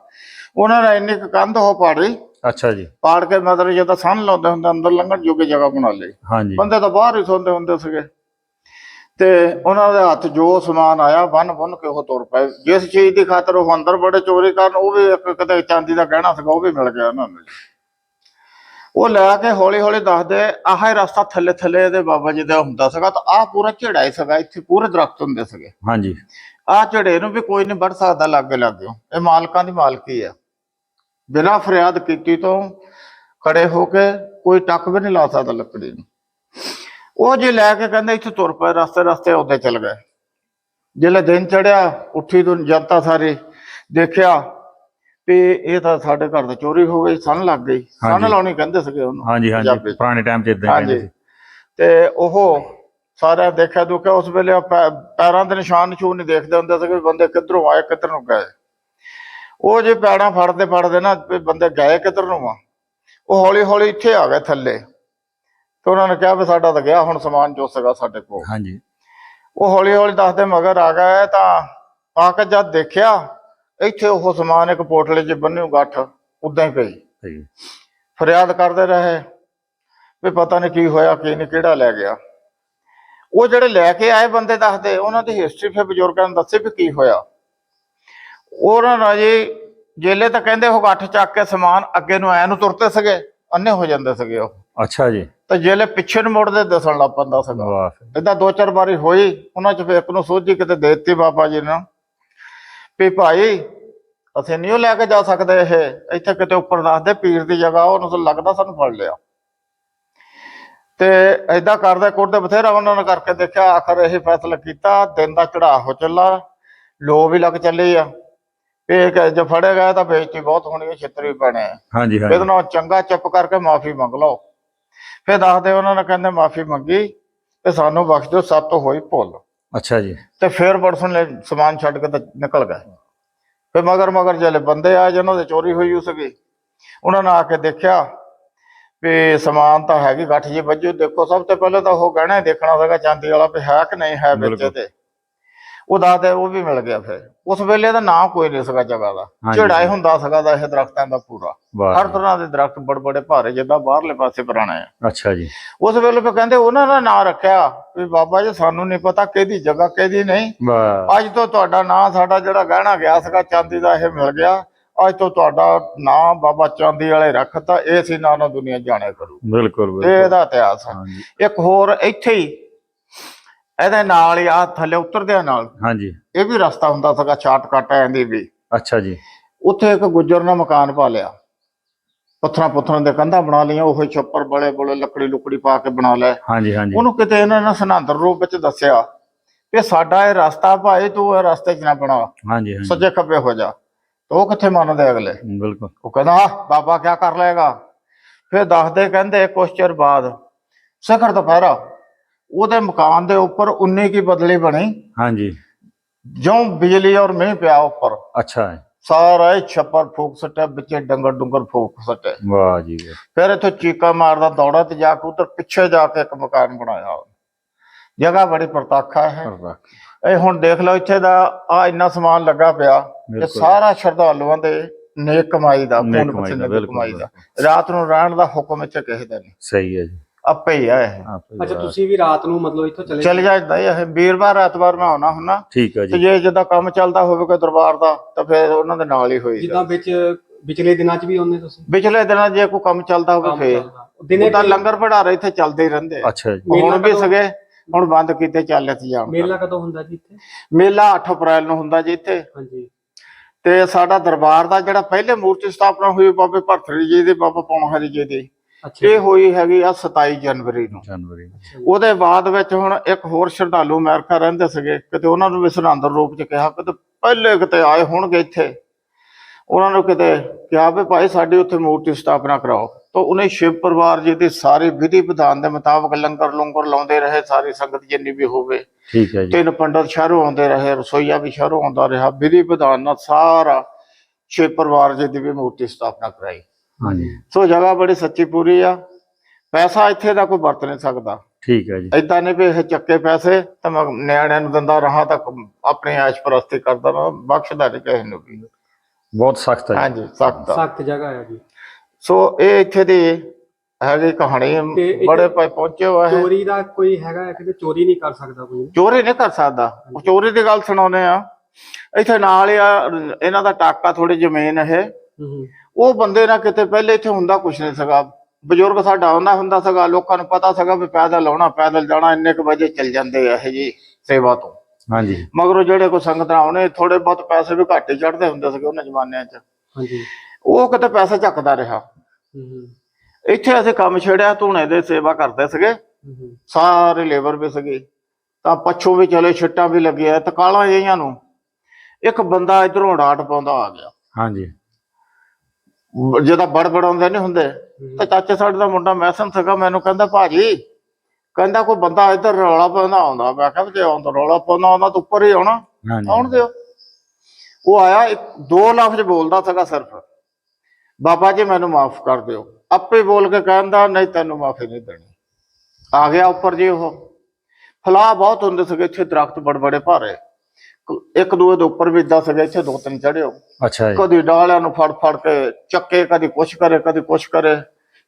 ਉਹਨਾਂ ਨੇ ਇੰਨੀ ਕੰਧ ਹੋ ਪਾੜੀ ਅੱਛਾ ਜੀ। ਪਾੜ ਕੇ ਮਤਲਬ ਜਦੋਂ ਸੰਨ ਲਾਉਂਦੇ ਹੁੰਦੇ ਅੰਦਰ ਲੰਘਣ ਜੋਗੇ ਜਗ੍ਹਾ ਬਣਾ ਲਈ। ਹਾਂਜੀ। ਬੰਦੇ ਤਾਂ ਬਾਹਰ ਹੀ ਸੌਂਦੇ ਹੁੰਦੇ ਸੀਗੇ। ਤੇ ਉਹਨਾਂ ਦੇ ਹੱਥ ਜੋ ਸਮਾਨ ਆਇਆ ਬੰਨ ਬੰਨ ਕੇ ਉਹ ਤੁਰ ਪਏ। ਜਿਸ ਚੀਜ਼ ਦੀ ਖਾਤਰ ਉਹ ਅੰਦਰ ਬੜੇ ਚੋਰੀ ਕਰਨ ਉਹ ਵੀ ਇੱਕ ਕਿਤੇ ਚਾਂਦੀ ਦਾ ਗਹਿਣਾ ਸੀਗਾ ਉਹ ਵੀ ਮਿਲ ਗਿਆ ਉਹਨਾਂ ਨੂੰ। ਉਹ ਲੈ ਕੇ ਹੌਲੀ ਹੌਲੀ ਦੱਸਦੇ ਆਹ ਹੀ ਰਸਤਾ ਥੱਲੇ ਥੱਲੇ ਇਹਦੇ ਬਾਬਾ ਜੀ ਦਾ ਹੁੰਦਾ ਸੀਗਾ ਤਾਂ ਆਹ ਪੂਰਾ ਝੜਾ ਹੀ ਸੀਗਾ ਇੱਥੇ ਪੂਰੇ ਦਰਖਤ ਹੁੰਦੇ ਸੀਗੇ। ਹਾਂਜੀ। ਆਹ ਝੜੇ ਨੂੰ ਵੀ ਕੋਈ ਨਹੀਂ ਵੱਢ ਸਕਦਾ ਲਾਗੇ ਲੱਗਿਓ ਇਹ ਮਾਲਕਾਂ ਦੀ ਮਾਲਕੀ ਆ। ਬਿਨਾਂ ਫਰਿਆਦ ਕੀਤੀ ਤੋਂ ਖੜੇ ਹੋ ਕੇ ਕੋਈ ਟੱਕ ਵੀ ਨਹੀਂ ਲਾ ਸਕਦਾ ਲੱਕੜੀ ਨੂੰ। ਉਹ ਜੇ ਲੈ ਕੇ ਕਹਿੰਦੇ ਇੱਥੇ ਤੁਰ ਪਏ ਰਸਤੇ ਰਸਤੇ ਉਹਦੇ ਚਲ ਗਏ। ਜਿਹੜਾ ਦਿਨ ਚੜਿਆ ਉੱਠੀ ਤੋਂ ਜਨਤਾ ਸਾਰੀ ਦੇਖਿਆ ਵੀ ਇਹ ਤਾਂ ਸਾਡੇ ਘਰ ਦਾ ਚੋਰੀ ਹੋ ਗਈ ਸੰਨ ਲੱਗ ਗਈ। ਸੰਨ। ਲਾਉਣੀ ਕਹਿੰਦੇ ਸੀਗੇ ਉਹਨੂੰ ਹਾਂਜੀ ਹਾਂਜੀ। ਪੁਰਾਣੇ ਟਾਈਮ 'ਚ ਇਦਾਂ ਕਹਿੰਦੇ ਸੀ। ਤੇ ਉਹ ਸਾਰਿਆਂ ਦੇਖਿਆ ਦੁਖਿਆ ਉਸ ਵੇਲੇ ਪੈਰਾਂ ਦੇ ਨਿਸ਼ਾਨ ਨਿਸ਼ੂਨ ਨਹੀਂ ਦੇਖਦੇ ਹੁੰਦੇ ਸੀ ਵੀ ਬੰਦੇ ਕਿੱਧਰੋਂ ਆਏ ਕਿੱਧਰ ਨੂੰ ਗਏ। ਉਹ ਜੇ ਪੈੜਾਂ ਫੜਦੇ ਫੜਦੇ ਨਾ ਵੀ ਬੰਦੇ ਗਏ ਕਿੱਧਰ ਨੂੰ ਆ? ਉਹ ਹੌਲੀ ਹੌਲੀ ਇੱਥੇ ਆ ਗਏ ਥੱਲੇ। ਤੇ ਉਹਨਾਂ ਨੇ ਕਿਹਾ ਵੀ ਸਾਡਾ ਤਾਂ ਗਿਆ ਹੁਣ ਸਮਾਨ ਜੋ ਸੀਗਾ ਸਾਡੇ ਕੋਲ। ਹਾਂਜੀ। ਉਹ ਹੌਲੀ ਹੌਲੀ ਦੱਸਦੇ ਮਗਰ ਆ ਗਏ ਤਾਂ ਆ ਕੇ ਜਦ ਦੇਖਿਆ ਇੱਥੇ ਉਹ ਸਮਾਨ ਇੱਕ ਪੋਟਲੇ 'ਚ ਬੰਨਿਓ ਗੱਠ ਉਦਾਂ ਹੀ ਪਈ। ਫਰਿਆਦ ਕਰਦੇ ਰਹੇ ਵੀ ਪਤਾ ਨਹੀਂ ਕੀ ਹੋਇਆ ਕੀ ਨਹੀਂ ਕਿਹੜਾ ਲੈ ਗਿਆ। ਉਹ ਜਿਹੜੇ ਲੈ ਕੇ ਆਏ ਬੰਦੇ ਦੱਸਦੇ ਉਹਨਾਂ ਦੀ ਹਿਸਟਰੀ ਫਿਰ ਬਜ਼ੁਰਗਾਂ ਨੇ ਦੱਸੇ ਵੀ ਕੀ ਹੋਇਆ। ਉਹਨਾਂ ਨੇ ਜੀ ਜੇਲੇ ਤਾਂ ਕਹਿੰਦੇ ਉਹ ਗੱਠ ਚੱਕ ਕੇ ਸਮਾਨ ਅੱਗੇ ਨੂੰ ਐ ਨੂੰ ਤੁਰਤੇ ਸੀਗੇ ਅੰਨੇ ਹੋ ਜਾਂਦੇ ਸੀਗੇ ਉਹ। ਅੱਛਾ ਜੀ। ਤੇ ਜੇਲੇ ਪਿੱਛੇ ਨੂੰ ਮੁੜਦੇ ਦੱਸਣ ਲੱਗ ਪੈਂਦਾ ਸੀਗਾ। ਇਦਾਂ ਦੋ ਚਾਰ ਵਾਰੀ ਹੋਈ ਉਹਨਾਂ ਚ ਫਿਰ ਇੱਕ ਨੂੰ ਸੋਝੀ ਕਿਤੇ ਦੇ ਦਿੱਤੀ ਬਾਬਾ ਜੀ ਨੇ। ਵੀ ਭਾਈ ਅਸੀਂ ਨਹੀਂ ਲੈ ਕੇ ਜਾ ਸਕਦੇ ਇਹ ਇੱਥੇ ਕਿਤੇ ਉੱਪਰ ਦੱਸਦੇ ਪੀਰ ਦੀ ਜਗ੍ਹਾ ਉਹਨੂੰ ਲੱਗਦਾ ਸਾਨੂੰ ਫੜ ਲਿਆ। ਤੇ ਐਦਾਂ ਕਰਦੇ ਕੁਰਦੇ ਬਥੇਰਾ ਉਹਨਾਂ ਨੇ ਕਰਕੇ ਦੇਖਿਆ ਆਖਰ ਇਹ ਫੈਸਲਾ ਕੀਤਾ ਦਿਨ ਦਾ ਚੜਾਅ ਹੋ ਚੱਲਾ ਲੋ ਵੀ ਲੱਗ ਚੱਲੀ ਆ। ਇਹ ਕਿ ਜੇ ਫੜੇ ਗਏ ਤਾਂ ਬੇਇੱਜ਼ਤੀ ਬਹੁਤ ਹੋਣੀ ਹੈ ਛਿੱਤਰ ਪੈਣੇ ਆ। ਹਾਂਜੀ ਇਹਦੇ ਨਾਲ ਚੰਗਾ ਚੁੱਪ ਕਰਕੇ ਮਾਫੀ ਮੰਗ ਲਓ। ਫਿਰ ਦੱਸਦੇ ਉਹਨਾਂ ਨੇ ਕਹਿੰਦੇ ਮਾਫੀ ਮੰਗੀ ਤੇ ਸਾਨੂੰ ਬਖਸ਼ ਦਿਓ ਸਾਤੋਂ ਹੋਈ ਭੁੱਲ। ਅੱਛਾ ਜੀ। ਤੇ ਫਿਰ ਬਰਸਨ ਨੇ ਸਮਾਨ ਛੱਡ ਕੇ ਤਾਂ ਨਿਕਲ ਗਏ। ਫਿਰ ਮਗਰ ਮਗਰ ਜਿਹੜੇ ਬੰਦੇ ਆਏ ਜਿਹਨਾਂ ਦੇ ਚੋਰੀ ਹੋਈ ਉਸ ਸੀਗੀ ਉਹਨਾਂ ਨੇ ਆ ਕੇ ਦੇਖਿਆ ਵੀ ਸਮਾਨ ਤਾਂ ਹੈਗੀ ਗੱਠ ਜੀ ਵੱਜੋ। ਦੇਖੋ ਸਭ ਤੋਂ ਪਹਿਲਾਂ ਤਾਂ ਉਹ ਗਹਿਣਾ ਦੇਖਣਾ ਸੀਗਾ ਚਾਂਦੀ ਵਾਲਾ ਵੀ ਹੈ ਕਿ ਨਹੀਂ ਹੈ ਵਿੱਚ। ਤੇ ਉਹ ਦੱਸਦੇ ਉਹ ਵੀ ਮਿਲ ਗਿਆ ਫਿਰ। ਉਸ ਵੇਲੇ ਦਾ ਨਾਂ ਕੋਈ ਨਹੀਂ ਸੀਗਾ ਜਗ੍ਹਾ ਦਾ। ਝੜਾਈ ਹੁੰਦਾ ਸੀਗਾ ਦਾ ਇਹ ਦਰਖਤਾਂ ਦਾ ਪੂਰਾ। ਹਰ ਤਰ੍ਹਾਂ ਦੇ ਦਰਖਤ ਬੜੇ ਬੜੇ ਭਾਰੇ ਜਿੱਦਾਂ ਬਾਹਰਲੇ ਪਾਸੇ ਪੁਰਾਣੇ ਆ। ਅੱਛਾ ਜੀ। ਉਸ ਵੇਲੇ ਫਿਰ ਕਹਿੰਦੇ ਉਹਨਾਂ ਦਾ ਨਾਂ ਰੱਖਿਆ ਵੀ ਬਾਬਾ ਜੀ ਸਾਨੂੰ ਨਹੀਂ ਪਤਾ ਕਿਹਦੀ ਜਗ੍ਹਾ ਕਿਹਦੀ ਨਹੀਂ। ਅੱਜ ਤੋਂ ਤੁਹਾਡਾ ਨਾਂ ਸਾਡਾ ਜਿਹੜਾ ਗਹਿਣਾ ਗਿਆ ਸੀਗਾ ਚਾਂਦੀ ਦਾ ਇਹ ਮਿਲ ਗਿਆ। ਅੱਜ ਤੋਂ ਤੁਹਾਡਾ ਨਾਂ ਬਾਬਾ ਚਾਂਦੀ ਵਾਲੇ ਰੱਖਤਾ ਇਹ ਸੀ ਨਾਂ ਨਾਲ ਦੁਨੀਆ ਜਾਣਿਆ ਕਰੂ ਬਿਲਕੁਲ ਇਹ ਬਿਲਕੁਲ ਇਹਦਾ ਇਤਿਹਾਸ ਹੈ ਇੱਕ ਹੋਰ ਇੱਥੇ ਹੀ ਇਹਦੇ ਨਾਲ ਹੀ ਆ ਥੱਲੇ ਉਤਰਦਿਆਂ ਨਾਲ। ਹਾਂਜੀ। ਇਹ ਵੀ ਰਸਤਾ ਹੁੰਦਾ ਸੀਗਾ ਸ਼ਾਰਟਕਟ ਐ ਦੀ ਵੀ। ਅੱਛਾ ਜੀ। ਉੱਥੇ ਇੱਕ ਗੁੱਜਰ ਨੇ ਮਕਾਨ ਪਾ ਲਿਆ। ਪੱਥਰਾਂ ਪੁੱਥਰਾਂ ਦੇ ਕੰਧਾਂ ਬਣਾ ਲਈਆਂ ਉਹ ਛੱਪਰ ਬੜੇ ਬੜੇ ਲੱਕੜੀ ਲੁਕੜੀ ਪਾ ਕੇ ਬਣਾ ਲਏ ਹਾਂਜੀ ਹਾਂਜੀ। ਉਹਨੂੰ ਕਿਤੇ ਇਹਨਾਂ ਨੇ ਸਨਾਂਦਰ ਰੂਪ ਵਿੱਚ ਦੱਸਿਆ ਕਿ ਸਾਡਾ ਇਹ ਰਸਤਾ ਭਾਈ ਤੂੰ ਇਹ ਰਸਤੇ 'ਚ ਨਾ ਬਣਾ। ਹਾਂਜੀ ਹਾਂਜੀ। ਸੱਜੇ ਖੱਬੇ ਹੋ ਜਾ। ਉਹ ਕਿੱਥੇ ਮੰਨਦੇ ਅਗਲੇ? ਬਿਲਕੁਲ। ਉਹ ਕਹਿੰਦਾ ਬਾਬਾ ਕੀ ਕਰ ਲਏਗਾ? ਫਿਰ ਦੱਸਦੇ ਕਹਿੰਦੇ ਕੁਛ ਚਿਰ ਬਾਅਦ ਸਿਖਰ ਦੁਪਹਿਰਾ। ਉਹਦੇ ਮਕਾਨ ਦੇ ਉੱਪਰ 19 ਕੀ ਬਦਲੀ ਬਣੀ? ਹਾਂਜੀ। ਜਿਉਂ ਬਿਜਲੀ ਔਰ ਮੀਂਹ ਪਿਆ ਉੱਪਰ। ਅੱਛਾ। ਸਾਰਾ ਹੀ ਛੱਪਰ ਫੂਕ ਸੱਟਿਆ ਵਿੱਚੇ ਡੰਗਰ ਡੁੰਗਰ ਫੂਕ ਸੱਟੇ। ਵਾਹ ਜੀ ਫਿਰ ਇੱਥੋਂ ਚੀਕਾ ਮਾਰਦਾ ਦੌੜਾ ਤੇ ਜਾ ਕੇ ਉਧਰ ਪਿੱਛੇ ਜਾ ਕੇ ਇੱਕ ਮਕਾਨ ਬਣਾਇਆ। ਜਗ੍ਹਾ ਬੜੀ ਪ੍ਰਤੱਖਾ ਹੈ ਇਹ। ਹੁਣ ਦੇਖ ਲਓ ਇੱਥੇ ਦਾ ਆ ਇੰਨਾ ਸਮਾਨ ਲੱਗਾ ਪਿਆ। ਇਹ। ਸਾਰਾ ਸ਼ਰਧਾਲੂਆਂ ਦੇ ਨੇਕ ਕਮਾਈ ਦਾ ਪੁੰਨ ਕਮਾਈ ਦਾ, ਕਮਾਈ ਰਾਤ ਨੂੰ ਰਹਿਣ ਦਾ ਹੁਕਮ ਇੱਥੇ ਕਿਸੇ ਦਾ ਨਹੀਂ। ਸਹੀ ਹੈ ਜੀ। ਆਪੇ ਹੀ ਆ ਇਹ। ਅੱਛਾ। ਤੁਸੀਂ ਵੀ ਰਾਤ ਨੂੰ ਮਤਲਬ ਇੱਥੋਂ ਚਲੇ ਚੱਲ ਜਾਂਦਾ ਇਹ। ਵੀਰਵਾਰ ਐਤਵਾਰ ਮੈਂ ਆਉਣਾ ਹੁੰਨਾ ਠੀਕ ਹੈ ਤੇ ਜੀ। ਜੇ ਜਿੱਦਾਂ ਕੰਮ ਚੱਲਦਾ ਹੋਵੇਗਾ ਦਰਬਾਰ ਦਾ ਤਾਂ ਫਿਰ ਉਹਨਾਂ ਦੇ ਨਾਲ ਹੀ ਹੋਈ ਜਿੱਦਾਂ ਵਿੱਚ ਵਿਚਲੇ ਦਿਨਾਂ 'ਚ ਵੀ ਆਉਂਦੇ ਤੁਸੀਂ? ਪਿਛਲੇ ਦਿਨਾਂ ਜੇ ਕੋਈ ਕੰਮ ਚੱਲਦਾ ਹੋਵੇ ਕੰਮ ਫੇਰ। ਚੱਲਦਾ। ਦਿਨੇ ਉਹਦਾ ਲੰਗਰ ਭੰਡਾਰੇ ਇੱਥੇ ਚੱਲਦੇ ਹੀ ਰਹਿੰਦੇ ਆ। ਅੱਛਾ ਜੀ। ਹੁਣ ਵੀ ਸਗੇ ਹੁਣ ਬੰਦ ਕੀਤੇ ਚੱਲ ਇੱਥੇ ਜਾਣ ਮੇਲਾ ਕਦੋਂ ਹੁੰਦਾ ਜੀ ਇੱਥੇ? ਮੇਲਾ 8 ਅਪ੍ਰੈਲ ਨੂੰ ਹੁੰਦਾ ਜੀ ਇੱਥੇ। ਹਾਂਜੀ। ਤੇ ਸਾਡਾ ਦਰਬਾਰ ਦਾ ਜਿਹੜਾ ਪਹਿਲੇ ਮੂਰਤੀ ਸਥਾਪਨਾ ਹੋਈ ਬਾਬੇ ਭਰਤਰੀ ਜੀ ਦੀ ਬਾਬਾ ਪੌਣ ਹਰੀ ਜੀ ਦੀ। ਇਹ ਹੋਈ ਹੈਗੀ ਆ 27 ਜਨਵਰੀ ਨੂੰ। ਜਨਵਰੀ। ਉਹਦੇ ਬਾਅਦ ਵਿੱਚ ਹੁਣ ਇੱਕ ਹੋਰ ਸ਼ਰਧਾਲੂ ਅਮਰੀਕਾ ਰਹਿੰਦੇ ਸੀਗੇ ਕਿਤੇ ਉਹਨਾਂ ਨੂੰ ਵੀ ਸਰਹੰਦਰ ਰੂਪ ਚ ਕਿਹਾ ਕਿਤੇ ਪਹਿਲੇ ਕਿਤੇ ਆਏ ਹੋਣਗੇ ਇੱਥੇ। ਉਹਨਾਂ ਨੂੰ ਕਿਤੇ ਕਿਹਾ ਵੀ ਭਾਈ ਸਾਡੀ ਉੱਥੇ ਮੂਰਤੀ ਸਥਾਪਨਾ ਕਰਾਓ। ਤਾਂ ਉਹਨੇ ਸ਼ਿਵ ਪਰਿਵਾਰ ਜੀ ਦੀ ਸਾਰੀ ਵਿਧੀ ਵਿਧਾਨ ਦੇ ਮੁਤਾਬਕ ਲੰਗਰ ਲੰਗਰ ਲਾਉਂਦੇ ਰਹੇ ਸਾਰੀ ਸੰਗਤ ਜਿੰਨੀ ਵੀ ਹੋਵੇ। ਠੀਕ ਹੈ ਜੀ। ਤਿੰਨ ਪੰਡਤ ਸ਼ਹਿਰੋਂ ਆਉਂਦੇ ਰਹੇ ਰਸੋਈਆ ਵੀ ਸ਼ਹਿਰੋਂ ਆਉਂਦਾ ਰਿਹਾ ਵਿਧੀ ਵਿਧਾਨ ਨਾਲ ਸਾਰਾ ਸ਼ਿਵ ਪਰਿਵਾਰ ਜੀ ਦੀ ਵੀ ਮੂਰਤੀ ਸਥਾਪਨਾ ਕਰਾਈ। ਹਾਂਜੀ। ਸੋ ਜਗ੍ਹਾ ਬੜੀ ਸੱਚੀ ਪੂਰੀ ਆ। ਪੈਸਾ ਇੱਥੇ ਦਾ ਕੋਈ ਵਰਤ ਨਹੀਂ ਸਕਦਾ। ਠੀਕ ਹੈ ਜੀ। ਏਦਾਂ ਨੇ ਵੀ ਇਹ ਚੱਕੇ ਪੈਸੇ ਤਾਂ ਮੈਂ ਨਿਆਣਿਆਂ ਨੂੰ ਦਿੰਦਾ ਰਹਾ ਤਾਂ ਆਪਣੀ ਐਸ਼ ਪ੍ਰਸਤੀ ਕਰਦਾ ਰਹਾ ਬਖਸ਼ਦਾ ਨਹੀਂ ਕਿਸੇ ਨੂੰ ਵੀ। ਬਹੁਤ ਸਖਤ ਹੈ ਜੀ। ਹਾਂਜੀ ਸਖਤ। ਸਖਤ ਜਗ੍ਹਾ ਆ ਜੀ। ਸੋ ਇਹ ਇੱਥੇ ਦੀ ਹੈਗੀ ਕਹਾਣੀ ਬੜੇ ਭਾਈ ਪਹੁੰਚੇ ਹੋਏ ਹੈ। ਚੋਰੀ ਦਾ ਕੋਈ ਹੈਗਾ ਹੈ ਕਿ ਚੋਰੀ ਨਹੀਂ ਕਰ ਸਕਦਾ ਕੋਈ? ਚੋਰੀ ਨਹੀਂ ਕਰ ਸਕਦਾ। ਉਹ ਚੋਰੀ ਦੀ ਗੱਲ ਸੁਣਾਉਨੇ ਆ। ਇੱਥੇ ਨਾਲ ਹੀ ਆ ਇਹਨਾਂ ਦਾ ਟਾਕਾ ਥੋੜੀ ਜ਼ਮੀਨ ਹੂੰ। ਉਹ ਬੰਦੇ ਨਾਲ ਕਿਤੇ ਪਹਿਲੇ ਇੱਥੇ ਹੁੰਦਾ ਕੁਛ ਨਹੀਂ ਸੀਗਾ। ਬਜ਼ੁਰਗ ਸਾਡਾ ਆਉਂਦਾ ਹੁੰਦਾ ਸੀਗਾ ਲੋਕਾਂ ਨੂੰ ਪਤਾ ਸੀਗਾ ਵੀ ਪੈਦਲ ਆਉਣਾ ਪੈਦਲ ਜਾਣਾ ਇੰਨੇ ਕੁ ਵਜੇ ਚੱਲ ਜਾਂਦੇ ਆ ਇਹ ਜੀ ਸੇਵਾ ਤੋਂ। ਹਾਂਜੀ। ਮਗਰੋਂ ਜਿਹੜੇ ਕੋਈ ਸੰਗਤਾਂ ਆਉਣੇ ਥੋੜੇ ਬਹੁਤ ਪੈਸੇ ਵੀ ਘੱਟ ਚੜਦੇ ਹੁੰਦੇ ਸੀਗੇ ਉਹਨਾਂ ਜ਼ਮਾਨਿਆਂ 'ਚ। ਹਾਂਜੀ। ਉਹ ਕਿਤੇ ਪੈਸੇ ਚੱਕਦਾ ਰਿਹਾ। ਇੱਥੇ ਅਸੀਂ ਕੰਮ ਛੇੜਿਆ ਧੂਣੇ ਦੇ ਸੇਵਾ ਕਰਦੇ ਸੀਗੇ। ਸਾਰੇ ਲੇਬਰ ਵੀ ਸੀਗੇ। ਤਾਂ ਪੱਛੋਂ ਵੀ ਚਲੇ ਛਿੱਟਾਂ ਵੀ ਲੱਗੀਆਂ ਤੇ ਕਾਲਾਂ ਜਿਹੀਆਂ ਨੂੰ ਇੱਕ ਬੰਦਾ ਇਧਰੋਂ ਡਾਟ ਪਾਉਂਦਾ ਆ ਗਿਆ। ਹਾਂਜੀ। ਜਿਹਦਾ ਬੜਬੜਾਉਂਦੇ ਨਹੀਂ ਹੁੰਦੇ ਤੇ ਚਾਚੇ ਸਾਡੇ ਦਾ ਮੁੰਡਾ ਮੈਸਨ ਸੀਗਾ ਮੈਨੂੰ ਕਹਿੰਦਾ ਭਾਜੀ ਕਹਿੰਦਾ ਕੋਈ ਬੰਦਾ ਇੱਧਰ ਰੌਲਾ ਪਾਉਂਦਾ ਆਉਂਦਾ। ਮੈਂ ਕਿਹਾ ਜੇ ਆਉਂਦਾ ਰੌਲਾ ਪਾਉਂਦਾ ਆਉਂਦਾ ਤਾਂ ਉੱਪਰ ਹੀ ਆਉਣਾ ਆਉਣ ਦਿਓ। ਉਹ ਆਇਆ ਇੱਕ ਦੋ ਲਫ਼ਜ਼ ਬੋਲਦਾ ਸੀਗਾ ਸਿਰਫ। ਬਾਬਾ ਜੀ ਮੈਨੂੰ ਮਾਫ ਕਰ ਦਿਓ। ਆਪੇ ਬੋਲ ਕੇ ਕਹਿੰਦਾ ਨਹੀਂ ਤੈਨੂੰ ਮਾਫੀ ਨਹੀਂ ਦੇਣੀ। ਆ ਗਿਆ ਉੱਪਰ ਜੀ ਉਹ। ਫਲਾਹ ਬਹੁਤ ਹੁੰਦੇ ਸੀਗੇ ਇੱਥੇ ਦਰਖਤ ਬੜੇ ਬੜੇ ਭਾਰੇ। ਇੱਕ ਦੂਏ ਦੇ ਉੱਪਰ ਵੀ ਇਦਾਂ ਸੀਗੇ ਇੱਥੇ ਦੋ ਤਿੰਨ ਚੜਿਓ ਅੱਛਾ ਜੀ। ਕਦੀ ਡਾਲਿਆਂ ਨੂੰ ਫੜ ਫੜ ਕੇ ਚੱਕੇ ਕਦੀ ਕੁਛ ਕਰੇ ਕਦੀ ਕੁਛ ਕਰੇ।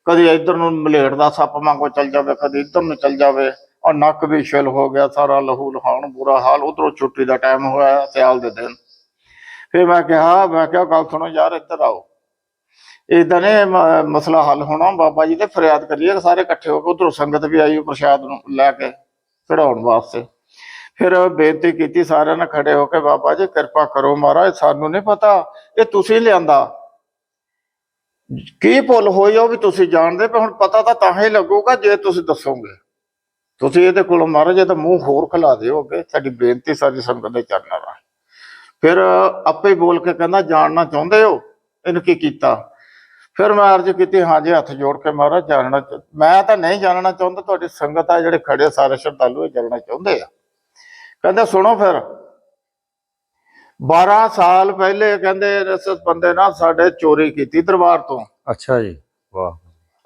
ਕਦੀ ਇੱਧਰ ਨੂੰ ਮਲੇਟ ਦਾ ਸੱਪ ਵਾਂਗੂ ਚੱਲ ਜਾਵੇ ਕਦੀ ਇੱਧਰ ਨੂੰ ਚੱਲ ਜਾਵੇ। ਔਰ ਨੱਕ ਵੀ ਛਿਲ ਹੋ ਗਿਆ ਸਾਰਾ ਲਹੂ ਲਹਾਉਣ ਬੁਰਾ ਹਾਲ। ਉਧਰੋਂ ਛੁੱਟੀ ਦਾ ਟਾਈਮ ਹੋਇਆ ਸਿਆਲ ਦੇ ਦਿਨ। ਫਿਰ ਮੈਂ ਕਿਹਾ ਮੈਂ ਕਿਹਾ ਗੱਲ ਸੁਣੋ ਯਾਰ ਇੱਧਰ ਆਓ। ਇਦਾਂ ਨੇ ਮਸਲਾ ਹੱਲ ਹੋਣਾ। ਬਾਬਾ ਜੀ ਤੇ ਫਰਿਆਦ ਕਰੀਏ ਸਾਰੇ ਇਕੱਠੇ ਹੋ ਕੇ ਉਧਰੋਂ ਸੰਗਤ ਵੀ ਆਈ ਪ੍ਰਸ਼ਾਦ ਨੂੰ ਲੈ ਕੇ ਚੜਾਉਣ ਵਾਸਤੇ। ਫਿਰ ਬੇਨਤੀ ਕੀਤੀ ਸਾਰਿਆਂ ਨੇ ਖੜੇ ਹੋ ਕੇ, ਬਾਬਾ ਜੀ, ਕਿਰਪਾ ਕਰੋ ਮਹਾਰਾਜ, ਸਾਨੂੰ ਨਹੀਂ ਪਤਾ ਇਹ ਤੁਸੀਂ ਲਿਆਂਦਾ। ਕੀ ਭੁੱਲ ਹੋਈ ਉਹ ਵੀ ਤੁਸੀਂ ਜਾਣਦੇ, ਪਰ ਹੁਣ ਪਤਾ ਤਾਂ ਤਾਂ ਹੀ ਲੱਗੂਗਾ ਜੇ ਤੁਸੀਂ ਦੱਸੋਗੇ। ਤੁਸੀਂ ਇਹਦੇ ਕੋਲ ਮਹਾਰਾਜ, ਇਹਦਾ ਮੂੰਹ ਹੋਰ ਖਿਲਾ ਦਿਓਗੇ ਸਾਡੀ ਬੇਨਤੀ ਸਾਰੀ ਸੰਗਤ ਦੇ ਚਰਨਾਂ ਨਾਲ। ਫਿਰ ਆਪੇ ਬੋਲ ਕੇ ਕਹਿੰਦਾ, ਜਾਣਨਾ ਚਾਹੁੰਦੇ ਹੋ? ਇਹਨੂੰ ਕੀ ਕੀਤਾ? ਫਿਰ ਮੈਂ ਅਰਜ਼ ਕੀਤੀ ਹਾਂ ਜੀ ਹੱਥ ਜੋੜ ਕੇ ਮਹਾਰਾਜ, ਜਾਣਨਾ ਮੈਂ ਤਾਂ ਨਹੀਂ ਜਾਣਨਾ ਚਾਹੁੰਦਾ, ਤੁਹਾਡੀ ਸੰਗਤ ਆ ਜਿਹੜੇ ਖੜੇ ਸਾਰੇ ਸ਼ਰਧਾਲੂ ਇਹ ਜਾਣਨਾ ਚਾਹੁੰਦੇ ਆ। ਕਹਿੰਦਾ ਸੁਣੋ ਫਿਰ। 12 ਸਾਲ ਪਹਿਲੇ ਕਹਿੰਦੇ ਇਸ ਬੰਦੇ ਨਾਲ ਸਾਡੇ ਚੋਰੀ ਕੀਤੀ ਦਰਬਾਰ ਤੋਂ। ਅੱਛਾ ਜੀ ਵਾਹ।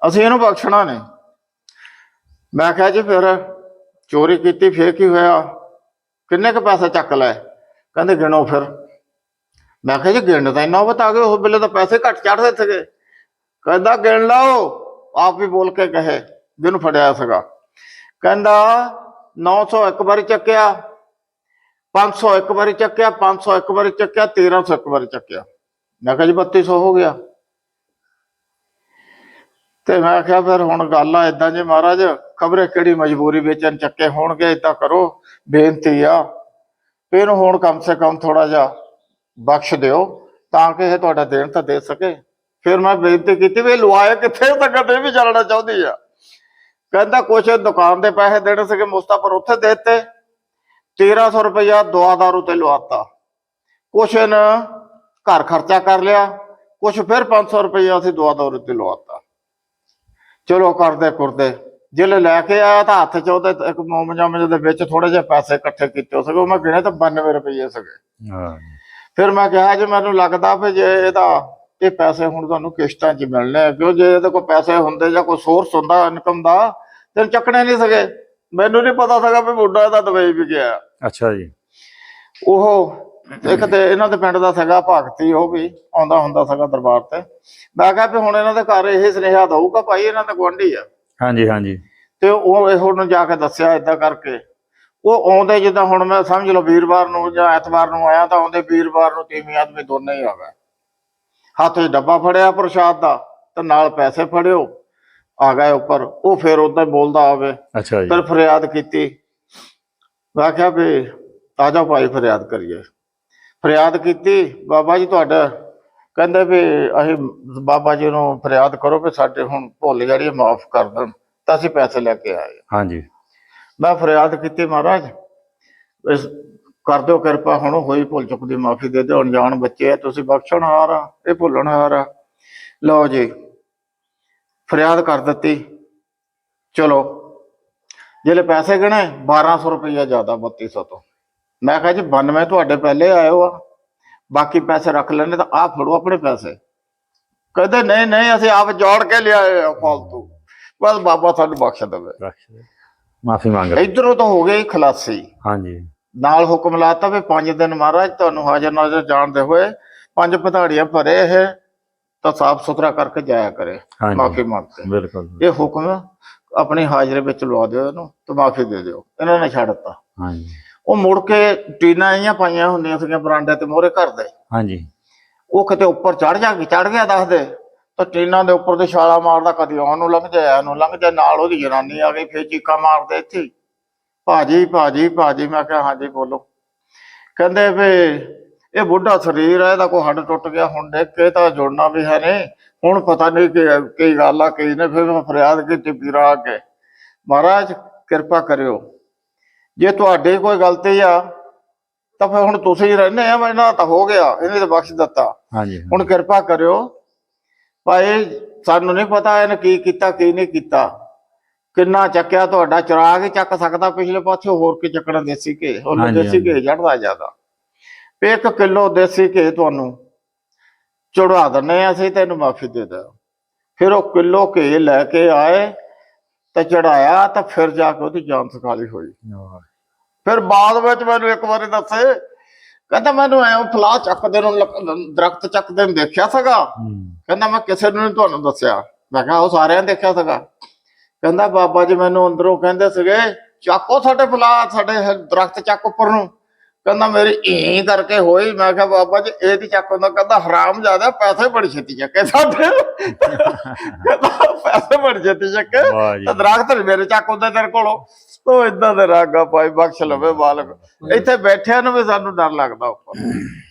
ਅਸੀਂ ਇਹਨੂੰ ਬਖਸ਼ਣਾ ਨਹੀਂ। ਮੈਂ ਕਿਹਾ ਜੀ ਫਿਰ ਚੋਰੀ ਕੀਤੀ ਫੇਰ ਕੀ ਹੋਇਆ? ਕਿੰਨੇ ਕ ਪੈਸੇ ਚੱਕ ਲਏ? ਕਹਿੰਦੇ ਗਿਣੋ ਫਿਰ। ਮੈਂ ਕਿਹਾ ਜੀ ਗਿਣ ਤਾਂ ਇੰਨਾ ਬਤਾ ਗਏ ਉਸ ਵੇਲੇ ਤਾਂ ਪੈਸੇ ਘੱਟ ਚੜਦੇ ਸੀਗੇ। ਕਹਿੰਦਾ ਗਿਣ ਲਓ ਆਪ ਵੀ ਬੋਲ ਕੇ ਕਹੇ ਜਿਹਨੂੰ ਫੜਿਆ ਸੀਗਾ। ਕਹਿੰਦਾ 900 ਇੱਕ ਵਾਰੀ ਚੱਕਿਆ। 500 ਇੱਕ ਵਾਰੀ ਚੱਕਿਆ 500 ਇੱਕ ਵਾਰੀ ਚੱਕਿਆ 1300 ਇੱਕ ਵਾਰੀ ਚੱਕਿਆ। ਮੈਂ ਕਿਹਾ ਜੀ 3200 ਹੋ ਗਿਆ। ਤੇ ਮੈਂ ਕਿਹਾ ਫਿਰ ਹੁਣ ਗੱਲ ਆ ਇਦਾਂ ਜੇ ਮਹਾਰਾਜ, ਖਬਰੇ ਕਿਹੜੀ ਮਜਬੂਰੀ ਵਿੱਚ ਚੱਕੇ ਹੋਣਗੇ ਇਦਾਂ ਕਰੋ, ਬੇਨਤੀ ਆ। ਫਿਰ ਹੁਣ ਕਮ ਸੇ ਕਮ ਥੋੜਾ ਜਿਹਾ ਬਖਸ਼ ਦਿਓ, ਤਾਂ ਕਿ ਇਹ ਤੁਹਾਡਾ ਦੇਣ ਤਾਂ ਦੇ ਸਕੇ। ਫਿਰ ਮੈਂ ਬੇਨਤੀ ਕੀਤੀ ਵੀ ਇਹ ਲਵਾਏ ਕਿੱਥੇ ਤਾਂ ਕਦੇ ਵੀ ਜਾਣਨਾ ਚਾਹੁੰਦੀ ਆ। ਕਹਿੰਦਾ ਕੁਛ ਦੁਕਾਨ ਦੇ ਪੈਸੇ ਦੇਣੇ ਸੀਗੇ ਮੁਸਤਾਫਰ ਉੱਥੇ ਦੇਤੇ। 1300 ਰੁਪਇਆ ਦਵਾ ਦਾਰੂ ਤੇ ਲਵਾਤਾ ਕੁਛ ਨੇ ਘਰ ਖਰਚਾ ਕਰ ਲਿਆ ਕੁਛ ਫਿਰ 500 ਰੁਪਇਆ ਅਸੀਂ ਦਵਾ ਦਾਰੂ ਤੇ ਲਵਾਤਾ ਚਲੋ ਕਰਦੇ ਕਰਦੇ ਜਿਹੜੇ ਲੈ ਕੇ ਆਇਆ ਤਾਂ ਹੱਥ ਚ ਉਹਦੇ ਇੱਕ ਮੋਮਜਾਮ ਦੇ ਵਿੱਚ ਥੋੜੇ ਜਿਹੇ ਪੈਸੇ ਇਕੱਠੇ ਕੀਤੇ ਸੀਗੇ ਉਹ ਮੈਂ ਗਿਣੇ ਤਾਂ 92 ਰੁਪਏ ਸੀਗੇ। ਹਾਂ। ਫਿਰ ਮੈਂ ਕਿਹਾ ਜੇ ਮੈਨੂੰ ਲੱਗਦਾ ਵੀ ਜੇ ਇਹਦਾ ਇਹ ਪੈਸੇ ਹੁਣ ਤੁਹਾਨੂੰ ਕਿਸ਼ਤਾਂ 'ਚ ਮਿਲਣੇ ਆ ਕਿਉਂ ਜੇ ਇਹਦੇ ਕੋਲ ਪੈਸੇ ਹੁੰਦੇ ਜਾਂ ਕੋਈ ਸੋਰਸ ਹੁੰਦਾ ਇਨਕਮ ਦਾ ਤੇ ਚੱਕਣੇ ਨਹੀਂ ਸਕੇ ਮੈਨੂੰ ਨਹੀਂ ਪਤਾ ਸੀਗਾ ਵੀ ਮੁੰਡਾ ਇਹਦਾ ਦੁਬਈ ਵੀ ਗਿਆ। ਅੱਛਾ ਜੀ। ਉਹ ਇੱਕ ਤੇ ਇਹਨਾਂ ਦੇ ਪਿੰਡ ਦਾ ਸੀਗਾ ਭਗਤੀ ਉਹ ਵੀ ਆਉਂਦਾ ਹੁੰਦਾ ਸੀਗਾ ਦਰਬਾਰ ਤੇ। ਮੈਂ ਕਿਹਾ ਵੀ ਹੁਣ ਇਹਨਾਂ ਦੇ ਘਰ ਇਹ ਸੁਨੇਹਾ ਦਊਗਾ ਭਾਈ ਇਹਨਾਂ ਦੇ ਗੁਆਂਢੀ ਆ। ਹਾਂਜੀ ਹਾਂਜੀ। ਤੇ ਉਹ ਇਹੋ ਨੂੰ ਜਾ ਕੇ ਦੱਸਿਆ ਇਦਾਂ ਕਰਕੇ। ਉਹ ਆਉਂਦੇ ਜਿੱਦਾਂ ਹੁਣ ਮੈਂ ਸਮਝ ਲਓ ਵੀਰਵਾਰ ਨੂੰ ਜਾਂ ਐਤਵਾਰ ਨੂੰ ਆਇਆ ਤਾਂ ਆਉਂਦੇ ਵੀਰਵਾਰ ਨੂੰ ਤੀਵੀਂ ਆਦਮੀ ਦੋਨੇ ਹੀ ਆ ਗਏ। ਹੱਥ 'ਚ ਡੱਬਾ ਫੜਿਆ ਪ੍ਰਸ਼ਾਦ ਦਾ ਤੇ ਨਾਲ ਪੈਸੇ ਫੜਿਓ ਆ ਗਏ ਉੱਪਰ। ਉਹ ਫਿਰ ਉਦਾਂ ਬੋਲਦਾ ਆਵੇ। ਅੱਛਾ ਜੀ। ਫਿਰ ਫਰਿਆਦ ਕੀਤੀ। ਮੈਂ ਕਿਹਾ ਵੀ ਆ ਜਾਓ ਭਾਈ ਫਰਿਆਦ ਕਰੀਏ। ਫਰਿਆਦ ਕੀਤੀ ਬਾਬਾ ਜੀ ਤੁਹਾਡਾ ਕਹਿੰਦੇ ਵੀ ਅਸੀਂ ਬਾਬਾ ਜੀ ਨੂੰ ਫਰਿਆਦ ਕਰੋ ਵੀ ਸਾਡੇ ਹੁਣ ਭੁੱਲ ਜਿਹੜੀ ਮਾਫ ਕਰ ਦੇਣ ਤਾਂ ਅਸੀਂ ਪੈਸੇ ਲੈ ਕੇ ਆਏ। ਹਾਂਜੀ। ਮੈਂ ਫਰਿਆਦ ਕੀਤੀ ਮਹਾਰਾਜ ਇਸ ਕਰ ਦਿਓ ਕਿਰਪਾ ਹੁਣ ਹੋਈ ਭੁੱਲ ਚੁੱਕ ਦੀ ਮਾਫੀ ਦੇ ਦਿਓ ਅਣਜਾਣ ਬੱਚੇ ਆ ਤੁਸੀਂ ਬਖਸ਼ਣਹਾਰ ਆ ਇਹ ਭੁੱਲਣਹਾਰ ਆ। ਲਓ ਜੀ ਫਰਿਆਦ ਕਰ ਦਿੱਤੀ। ਚਲੋ। ਜਿਹੜੇ ਪੈਸੇ ਗਣੇ 1200 ਰੁਪਈਆ ਜ਼ਿਆਦਾ 3200 ਤੋਂ। ਮੈਂ ਕਿਹਾ ਜੀ 92 ਤੁਹਾਡੇ ਪਹਿਲੇ ਆਏ ਹੋ ਆ। ਬਾਕੀ ਪੈਸੇ ਰੱਖ ਲੈਣੇ ਤਾਂ ਆਹ ਫੜੋ ਆਪਣੇ ਪੈਸੇ। ਕਹਿੰਦੇ ਨਹੀਂ ਨਹੀਂ ਅਸੀਂ ਆਪ ਜੋੜ ਕੇ ਲਿਆਏ ਆ ਫਾਲਤੂ। ਬਸ ਬਾਬਾ ਸਾਨੂੰ ਬਖਸ਼ ਦੇਵੇ। ਮਾਫੀ ਮੰਗ ਰਹੇ ਇਧਰੋਂ ਤਾਂ ਹੋ ਗਈ ਖਲਾਸੀ। ਹਾਂਜੀ। ਨਾਲ ਹੁਕਮ ਲਾਤਾ ਵੀ ਪੰਜ ਦਿਨ ਮਹਾਰਾਜ ਤੁਹਾਨੂੰ ਹਾਜ਼ਰ ਨਾਜ਼ਰ ਜਾਣਦੇ ਹੋਏ ਪੰਜ ਪਧਾੜੀਆਂ ਭਰੇ ਇਹ ਤਾਂ ਸਾਫ਼ ਸੁਥਰਾ ਕਰਕੇ ਜਾਇਆ ਕਰੇ। ਮਾਫੀ ਮੰਗਤੇ ਬਿਲਕੁਲ। ਇਹ ਹੁਕਮ ਆਪਣੀ ਹਾਜ਼ਰੇ ਵਿੱਚ ਲਵਾ ਦਿਓ ਇਹਨੂੰ ਤੇ ਮਾਫੀ ਦੇ ਦਿਓ। ਇਹਨਾਂ ਨੇ ਛੱਡ ਦਿੱਤਾ। ਹਾਂਜੀ। ਉਹ ਮੁੜ ਕੇ ਟੀਨਾਂ ਆਈਆਂ ਪਾਈਆਂ ਹੁੰਦੀਆਂ ਸੀਗੀਆਂ ਬਰਾਂਡੇ ਤੇ ਮੋਹਰੇ ਘਰ ਦੇ। ਹਾਂਜੀ। ਉਹ ਕਿਤੇ ਉੱਪਰ ਚੜ ਜਾ ਚੜ ਗਿਆ ਦੱਸਦੇ ਤਾਂ ਟੀਨਾਂ ਦੇ ਉੱਪਰ ਦੇ ਛਾਲਾ ਮਾਰਦਾ ਕਦੀ ਉਹਨੂੰ ਨੂੰ ਲੰਘ ਜਾਇਆ ਨੂੰ ਲੰਘ ਜਾ ਨਾਲ ਉਹਦੀ ਜਨਾਨੀ ਆ ਗਈ ਫੇਰ ਚੀਕਾਂ ਮਾਰਦੇ ਇੱਥੇ। ਭਾਜੀ ਭਾਜੀ ਭਾਜੀ ਮੈਂ ਕਿਹਾ ਹਾਂਜੀ ਬੋਲੋ। ਕਹਿੰਦੇ ਵੀ ਇਹ ਬੁੱਢਾ ਸਰੀਰ ਹੈ ਇਹਦਾ ਕੋਈ ਹੱਡ ਟੁੱਟ ਗਿਆ ਹੁਣ ਦੇਖ ਕੇ ਤਾਂ ਜੁੜਨਾ ਵੀ ਹੈ ਨਹੀਂ। ਹੁਣ ਪਤਾ ਨਹੀਂ ਕਿ ਕੀ ਗੱਲ ਆ ਕੀ ਨੇ ਫਿਰ ਮੈਂ ਫਰਿਆਦ ਕੀਤੀ ਪੀਰਾ ਅੱਗੇ। ਮਹਾਰਾਜ ਕਿਰਪਾ ਕਰਿਓ। ਜੇ ਤੁਹਾਡੀ ਕੋਈ ਗਲਤੀ ਆ ਤਾਂ ਫਿਰ ਹੁਣ ਤੁਸੀਂ ਰਹਿੰਦੇ ਆ ਮੈਨਾਂ ਤਾਂ ਹੋ ਗਿਆ ਇਹਨੇ ਤਾਂ ਬਖਸ਼ ਦਿੱਤਾ। ਹਾਂਜੀ ਹੁਣ ਕਿਰਪਾ ਕਰਿਓ। ਭਾਈ ਸਾਨੂੰ ਨਹੀਂ ਪਤਾ ਇਹਨੇ ਕੀ ਕੀਤਾ ਕੀ ਨਹੀਂ ਕੀਤਾ। ਕਿੰਨਾ ਚੱਕਿਆ ਤੁਹਾਡਾ ਚਰਾਗ ਹੀ ਚੱਕ ਸਕਦਾ ਪਿਛਲੇ ਪਾਸੇ ਹੋਰ ਕੀ ਚੱਕਣਾ ਦੇਸੀ ਉਹਨੂੰ ਹਾਂਜੀ, ਦੇਸੀ ਘੇ ਚੜਦਾ ਜ਼ਿਆਦਾ। ਵੀ ਇੱਕ ਕਿਲੋ ਦੇਸੀ ਘੇ ਤੁਹਾਨੂੰ ਚੜਵਾ ਦਿੰਨੇ ਅਸੀਂ ਤੈਨੂੰ ਮਾਫੀ ਦੇ ਦਿਓ ਫਿਰ ਉਹ ਕਿਲੋ ਘੇ ਲੈ ਕੇ ਆਏ ਤੇ ਚੜਾਇਆ ਤਾਂ ਫਿਰ ਜਾ ਕੇ ਉਹਦੀ ਜਾਨ ਸਖਾਲੀ ਹੋਈ। ਫਿਰ ਬਾਅਦ ਵਿੱਚ ਮੈਨੂੰ ਇੱਕ ਵਾਰੀ ਦੱਸੇ ਕਹਿੰਦਾ ਮੈਨੂੰ ਐ ਫਲਾ ਚੱਕਦੇ ਨੂੰ ਦਰਖਤ ਚੱਕਦੇ ਨੂੰ ਦੇਖਿਆ ਸੀਗਾ। ਕਹਿੰਦਾ ਮੈਂ ਕਿਸੇ ਨੂੰ ਤੁਹਾਨੂੰ ਦੱਸਿਆ। ਮੈਂ ਕਿਹਾ ਉਹ ਸਾਰਿਆਂ ਨੇ ਦੇਖਿਆ ਸੀਗਾ। ਕਹਿੰਦਾ ਬਾਬਾ ਜੀ ਮੈਨੂੰ ਅੰਦਰੋਂ ਕਹਿੰਦੇ ਸੀਗੇ ਚੱਕੋ ਸਾਡੇ ਫਲਾ ਸਾਡੇ ਦਰਖਤ ਚੱਕ ਉੱਪਰ ਨੂੰ। ਕਹਿੰਦਾ ਮੇਰੀ ਈ ਕਰਕੇ ਹੋਈ। ਮੈਂ ਕਿਹਾ ਬਾਬਾ ਜੀ ਇਹ ਦੀ ਚੱਕ ਹੁੰਦਾ ਕਹਿੰਦਾ ਹਰਾਮ ਜ਼ਿਆਦਾ ਪੈਸੇ ਬੜੀ ਛੇਤੀ ਚੱਕੇ ਸਾਡੇ। ਕਹਿੰਦਾ ਪੈਸੇ ਬੜੀ ਛੇਤੀ ਚੱਕੇ। ਤਾਂ ਦਰਖਤ ਮੇਰੇ ਚੱਕ ਹੁੰਦੇ ਤੇਰੇ ਕੋਲੋਂ। ਉਹ ਇਦਾਂ ਦੇ ਰਾਗਾ ਪਾਈ ਬਖਸ਼ ਲਵੇ ਮਾਲਕ ਇੱਥੇ ਬੈਠਿਆਂ ਨੂੰ ਵੀ ਸਾਨੂੰ ਡਰ ਲੱਗਦਾ ਉੱਪਰ।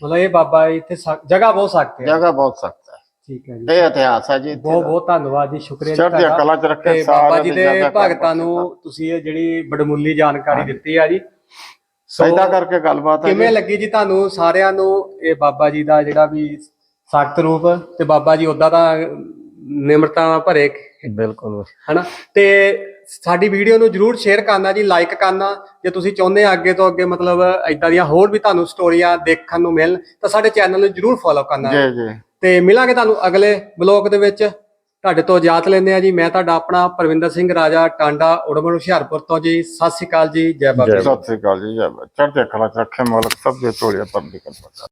ਮਤਲਬ ਇਹ ਬਾਬਾ ਇੱਥੇ ਜਗ੍ਹਾ ਬਹੁਤ ਸਖਤ ਹੈ। ਜਗ੍ਹਾ ਬਹੁਤ ਸਖਤ ਹੈ। ਠੀਕ ਹੈ ਜੀ। ਇਹ ਇਤਿਹਾਸ ਹੈ ਜੀ ਬਹੁਤ। ਬਹੁਤ ਧੰਨਵਾਦ ਜੀ ਸ਼ੁਕਰੀਆ ਜੀ ਚੜ੍ਹਦੀਆਂ ਤੁਹਾਡਾ। ਕਲਾ ਚ ਰੱਖੇ ਤੇ ਬਾਬਾ ਜੀ ਦੀ ਭਗਤਾਂ ਨੂੰ ਤੁਸੀਂ ਇਹ ਜਿਹੜੀ ਬੜਮੁੱਲੀ ਜਾਣਕਾਰੀ ਦਿੱਤੀ ਆ ਜੀ। ਸੋ ਕਰਕੇ ਗੱਲਬਾਤ ਹੈ ਕਿਵੇਂ। ਲੱਗੀ ਜੀ ਤੁਹਾਨੂੰ ਸਾਰਿਆਂ ਨੂੰ ਇਹ ਬਾਬਾ ਜੀ ਦਾ ਜਿਹੜਾ ਵੀ ਸਖਤ ਰੂਪ ਤੇ ਬਾਬਾ ਜੀ ਉਦਾਂ ਦਾ ਨਿਮਰਤਾ ਨਾਲ ਭਰੇ ਬਿਲਕੁਲ ਹਨਾ? ਤੇ ਸਾਡੀ ਵੀਡੀਓ ਨੂੰ ਜਰੂਰ ਸ਼ੇਅਰ ਕਰਨਾ ਜੀ ਲਾਈਕ ਕਰਨਾ। ਜੇ ਤੁਸੀਂ ਚਾਹੁੰਦੇ ਆ ਅੱਗੇ ਤੋਂ ਅੱਗੇ ਮਤਲਬ ਇਦਾਂ ਦੀਆਂ ਹੋਰ ਵੀ ਤੁਹਾਨੂੰ ਸਟੋਰੀਆਂ ਦੇਖਣ ਨੂੰ ਮਿਲਣ ਤਾਂ ਸਾਡੇ ਚੈਨਲ ਨੂੰ ਜਰੂਰ ਫੋਲੋ ਕਰਨਾ। ਜੀ ਜੀ। ਤੇ ਮਿਲਾਂਗੇ ਤੁਹਾਨੂੰ ਅਗਲੇ ਬਲੌਗ ਦੇ ਵਿੱਚ। ਤੁਹਾਡੇ ਤੋਂ ਇਜਾਜ਼ਤ ਲੈਂਦੇ ਆ ਜੀ। ਮੈਂ ਤੁਹਾਡਾ ਆਪਣਾ ਪਰਵਿੰਦਰ ਸਿੰਘ, ਰਾਜਾ ਟਾਂਡਾ, ਉੜਮਣ, ਹੁਸ਼ਿਆਰਪੁਰ ਤੋਂ ਜੀ। ਸਤਿ ਸ਼੍ਰੀ ਅਕਾਲ ਜੀ। ਜੈ ਬਾਬਾ ਸਤਿ ਸ੍ਰੀ ਅਕਾਲ ਜੀ। ਜੈ ਬਾਬਾ। ਚੜ੍ਹਦੀਆਂ ਕਲਾ ਚ ਰੱਖੇ ਮਾਲਕ, ਸਭ ਦੇ ਤੋੜਿਆ ਪਰ ਦੀ ਕਿਰਪਾ